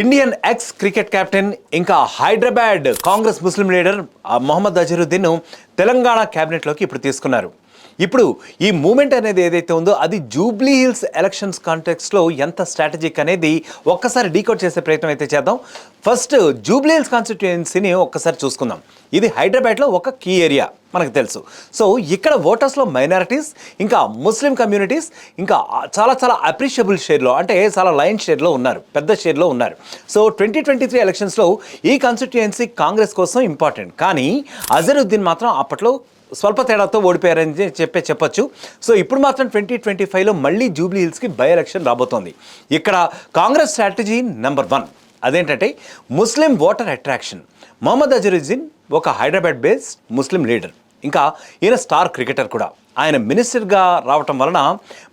Indian X cricket captain ఇంకా Hyderabad Congress Muslim leader Mohammed Azharuddin Telangana క్యాబినెట్లోకి ఇప్పుడు తీసుకున్నారు. ఇప్పుడు ఈ మూమెంట్ అనేది ఏదైతే ఉందో అది జూబ్లీ హిల్స్ ఎలక్షన్స్ కాంటెక్స్లో ఎంత స్ట్రాటజిక్ అనేది ఒక్కసారి డీకోడ్ చేసే ప్రయత్నం అయితే చేద్దాం. ఫస్ట్ జూబ్లీ హిల్స్ కాన్స్టిట్యుయెన్సీని ఒక్కసారి చూసుకుందాం. ఇది హైదరాబాద్లో ఒక కీ ఏరియా మనకు తెలుసు. సో ఇక్కడ ఓటర్స్లో మైనారిటీస్ ఇంకా ముస్లిం కమ్యూనిటీస్ ఇంకా చాలా చాలా అప్రిషియబుల్ షేర్లో అంటే చాలా లైన్ షేర్లో ఉన్నారు పెద్ద షేర్లో ఉన్నారు. సో ట్వంటీ ట్వంటీ త్రీ ఎలక్షన్స్లో ఈ కాన్స్టిట్యుయెన్సీ కాంగ్రెస్ కోసం ఇంపార్టెంట్. కానీ అజరుద్దీన్ మాత్రం అప్పట్లో స్వల్ప తేడాతో ఓడిపోయారని చెప్పే చెప్పొచ్చు. సో ఇప్పుడు మాత్రం ట్వంటీ ట్వంటీ ఫైవ్లో మళ్ళీ జూబ్లీ హిల్స్కి బై ఎలక్షన్ రాబోతోంది. ఇక్కడ కాంగ్రెస్ స్ట్రాటజీ నెంబర్ వన్. అదేంటంటే Muslim voter attraction. Mohammed Azharuddin ఒక హైదరాబాద్ బేస్డ్ ముస్లిం లీడర్. ఇంకా ఈయన స్టార్ క్రికెటర్ కూడా. ఆయన మినిస్టర్గా రావటం వలన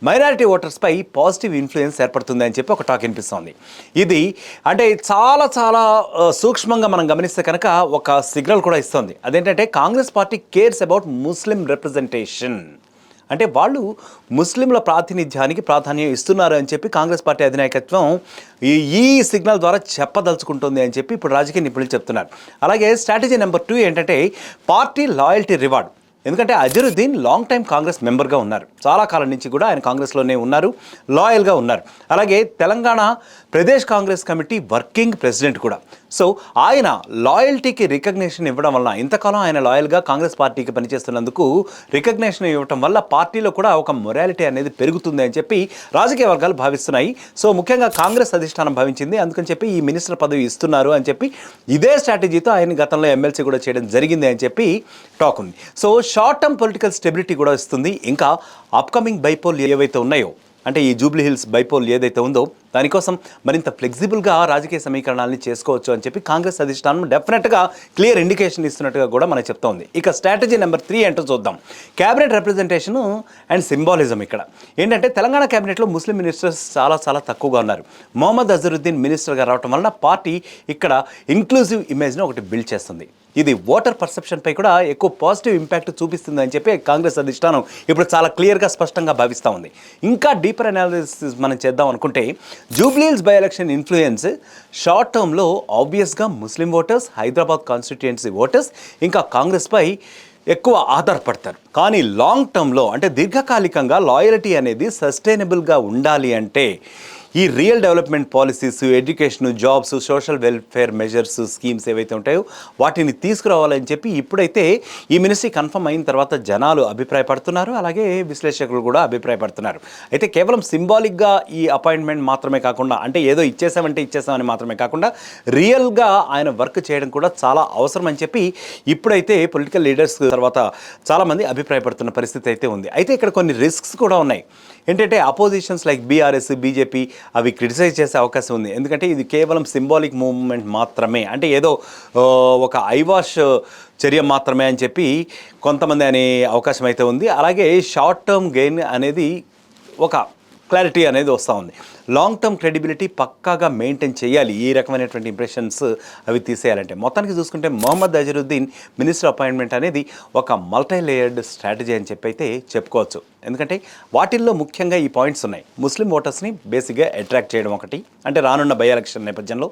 మైనారిటీ ఓటర్స్పై పాజిటివ్ ఇన్ఫ్లుయెన్స్ ఏర్పడుతుంది అని చెప్పి ఒక టాక్ వినిపిస్తోంది. ఇది అంటే చాలా చాలా సూక్ష్మంగా మనం గమనిస్తే కనుక ఒక సిగ్నల్ కూడా ఇస్తుంది. అదేంటంటే Congress party cares about Muslim representation. అంటే వాళ్ళు ముస్లింల ప్రాతినిధ్యానికి ప్రాధాన్యం ఇస్తున్నారు అని చెప్పి కాంగ్రెస్ పార్టీ అధినాయకత్వం ఈ ఈ సిగ్నల్ ద్వారా చెప్పదలుచుకుంటుంది అని చెప్పి ఇప్పుడు రాజకీయ నిపుణులు చెప్తున్నారు. అలాగే స్ట్రాటజీ నెంబర్ టూ ఏంటంటే పార్టీ లాయల్టీ రివార్డ్. ఎందుకంటే అజరుద్దీన్ లాంగ్ టైం కాంగ్రెస్ మెంబర్గా ఉన్నారు. చాలా కాలం నుంచి కూడా ఆయన కాంగ్రెస్లోనే ఉన్నారు లాయల్గా ఉన్నారు. అలాగే Telangana Pradesh Congress committee working president కూడా. సో ఆయన లాయల్టీకి రికగ్నేషన్ ఇవ్వడం వల్ల ఇంతకాలం ఆయన లాయల్గా కాంగ్రెస్ పార్టీకి పనిచేస్తున్నందుకు రికగ్నేషన్ ఇవ్వడం వల్ల పార్టీలో కూడా ఒక మొరాలిటీ అనేది పెరుగుతుంది అని చెప్పి రాజకీయ వర్గాలు భావిస్తున్నాయి. సో ముఖ్యంగా కాంగ్రెస్ అధిష్టానం భావించింది. అందుకని చెప్పి ఈ మినిస్టర్ పదవి ఇస్తున్నారు అని చెప్పి ఇదే స్ట్రాటజీతో ఆయన గతంలో ఎమ్మెల్సీ కూడా చేయడం జరిగింది అని చెప్పి టాక్ ఉంది. So short term political stability కూడా ఇస్తుంది. ఇంకా అప్కమింగ్ బైపోల్ ఏవైతే ఉన్నాయో అంటే ఈ జూబ్లీ హిల్స్ బైపోల్ ఏదైతే ఉందో దానికోసం మరింత ఫ్లెక్సిబుల్గా రాజకీయ సమీకరణాలని చేసుకోవచ్చు అని చెప్పి కాంగ్రెస్ అధిష్టానం డెఫినెట్గా క్లియర్ ఇండికేషన్ ఇస్తున్నట్టుగా కూడా మనకు చెప్తోంది. ఇక స్ట్రాటజీ నెంబర్ త్రీ ఏంటో చూద్దాం. క్యాబినెట్ రిప్రజెంటేషన్ అండ్ సింబాలిజం ఇక్కడ. ఏంటంటే తెలంగాణ క్యాబినెట్లో ముస్లిం మినిస్టర్స్ చాలా చాలా తక్కువగా ఉన్నారు. మొహమ్మద్ అజరుద్దీన్ మినిస్టర్గా రావడం వలన పార్టీ ఇక్కడ ఇంక్లూజివ్ ఇమేజ్ని ఒకటి బిల్డ్ చేస్తుంది. ఇది ఓటర్ పర్సెప్షన్పై కూడా ఎక్కువ పాజిటివ్ ఇంపాక్ట్ చూపిస్తుంది అని చెప్పి కాంగ్రెస్ అధిష్టానం ఇప్పుడు చాలా క్లియర్గా స్పష్టంగా భావిస్తూ ఉంది. ఇంకా డీపర్ అనాలిసిస్ మనం చేద్దాం అనుకుంటే Jubilee Hills by election influence short టర్మ్లో ఆబ్వియస్గా Muslim voters Hyderabad constituency voters ఇంకా కాంగ్రెస్పై ఎక్కువ ఆధారపడతారు. కానీ లాంగ్ టర్మ్లో అంటే దీర్ఘకాలికంగా లాయల్టీ అనేది సస్టైనబుల్గా ఉండాలి అంటే ఈ real development policies education jobs social welfare measures schemes ఏవైతే ఉంటాయో వాటిని తీసుకురావాలని చెప్పి ఇప్పుడైతే ఈ మినిస్ట్రీ కన్ఫర్మ్ అయిన తర్వాత జనాలు అభిప్రాయపడుతున్నారు. అలాగే విశ్లేషకులు కూడా అభిప్రాయపడుతున్నారు. అయితే కేవలం సింబాలిక్గా ఈ అపాయింట్మెంట్ మాత్రమే కాకుండా అంటే ఏదో ఇచ్చేసామంటే ఇచ్చేసామని మాత్రమే కాకుండా రియల్గా ఆయన వర్క్ చేయడం కూడా చాలా అవసరం అని చెప్పి ఇప్పుడైతే పొలిటికల్ లీడర్స్ తర్వాత చాలామంది అభిప్రాయపడుతున్న పరిస్థితి అయితే ఉంది. అయితే ఇక్కడ కొన్ని రిస్క్స్ కూడా ఉన్నాయి. ఏంటంటే అపోజిషన్స్ లైక్ బీఆర్ఎస్ బీజేపీ అవి క్రిటిసైజ్ చేసే అవకాశం ఉంది. ఎందుకంటే ఇది కేవలం సింబాలిక్ మూవ్మెంట్ మాత్రమే. అంటే ఏదో ఒక ఐవాష్ చర్య మాత్రమే అని చెప్పి కొంతమంది అనే అవకాశం అయితే ఉంది. అలాగే షార్ట్ టర్మ్ గెయిన్ అనేది ఒక క్లారిటీ అనేది వస్తూ ఉంది. లాంగ్ టర్మ్ క్రెడిబిలిటీ పక్కాగా మెయింటైన్ చేయాలి. ఈ రకమైనటువంటి ఇంప్రెషన్స్ అవి తీసేయాలంటే. మొత్తానికి చూసుకుంటే మొహమ్మద్ అజరుద్దీన్ మినిస్టర్ అపాయింట్మెంట్ అనేది ఒక మల్టీ లేయర్డ్ స్ట్రాటజీ అని చెప్పి అయితే చెప్పుకోవచ్చు. ఎందుకంటే వాటిల్లో ముఖ్యంగా ఈ పాయింట్స్ ఉన్నాయి. ముస్లిం ఓటర్స్ని బేసిక్గా అట్రాక్ట్ చేయడం ఒకటి అంటే రానున్న బై ఎలక్షన్ నేపథ్యంలో.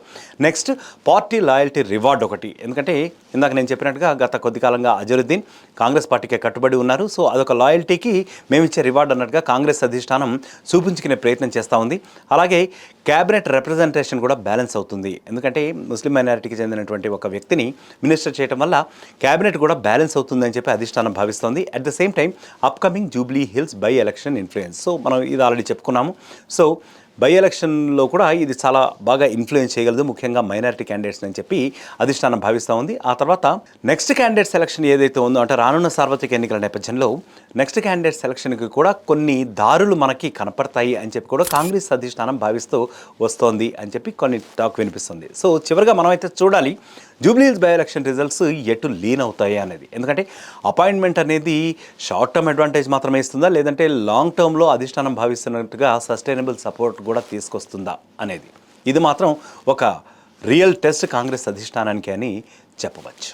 నెక్స్ట్ పార్టీ లాయల్టీ రివార్డ్ ఒకటి. ఎందుకంటే ఇందాక నేను చెప్పినట్టుగా గత కొద్ది కాలంగా అజరుద్దీన్ కాంగ్రెస్ పార్టీకే కట్టుబడి ఉన్నారు. సో అదొక లాయల్టీకి మేము ఇచ్చే రివార్డ్ అన్నట్టుగా కాంగ్రెస్ అధిష్టానం చూపించుకునే ప్రయత్నం చేస్తూ ఉంది. అలాగే క్యాబినెట్ రిప్రజెంటేషన్ కూడా బ్యాలెన్స్ అవుతుంది. ఎందుకంటే ముస్లిం మైనారిటీకి చెందినటువంటి ఒక వ్యక్తిని మినిస్టర్ చేయడం వల్ల క్యాబినెట్ కూడా బ్యాలెన్స్ అవుతుందని చెప్పి అధిష్టానం భావిస్తోంది. At the same time upcoming Jubilee Hills by election influence so మనం ఇది ఆల్రెడీ చెప్పుకున్నాము. సో బై ఎలక్షన్లో కూడా ఇది చాలా బాగా ఇన్ఫ్లుయెన్స్ చేయగలదు ముఖ్యంగా మైనారిటీ క్యాండిడేట్స్ అని చెప్పి అధిష్టానం భావిస్తూ ఉంది. ఆ తర్వాత నెక్స్ట్ క్యాండిడేట్ సెలక్షన్ ఏదైతే ఉందో అంటే రానున్న సార్వత్రిక ఎన్నికల నేపథ్యంలో నెక్స్ట్ క్యాండిడేట్ సెలక్షన్కి కూడా కొన్ని దారులు మనకి కనపడతాయి అని చెప్పి కూడా కాంగ్రెస్ అధిష్టానం భావిస్తూ వస్తోంది అని చెప్పి కొన్ని టాక్ వినిపిస్తుంది. సో చివరిగా మనమైతే చూడాలి జూబ్లీహిల్స్ బై ఎలక్షన్ రిజల్ట్స్ ఎటు లీన్ అవుతాయి అనేది. ఎందుకంటే అపాయింట్మెంట్ అనేది షార్ట్ టర్మ్ అడ్వాంటేజ్ మాత్రమే ఇస్తుందా లేదంటే లాంగ్ టర్మ్లో అధిష్టానం భావిస్తున్నట్టుగా సస్టైనబుల్ సపోర్ట్ కూడా తీసుకొస్తుందా అనేది. ఇది మాత్రం ఒక రియల్ టెస్ట్ కాంగ్రెస్ అధిష్టానానికి అని చెప్పవచ్చు.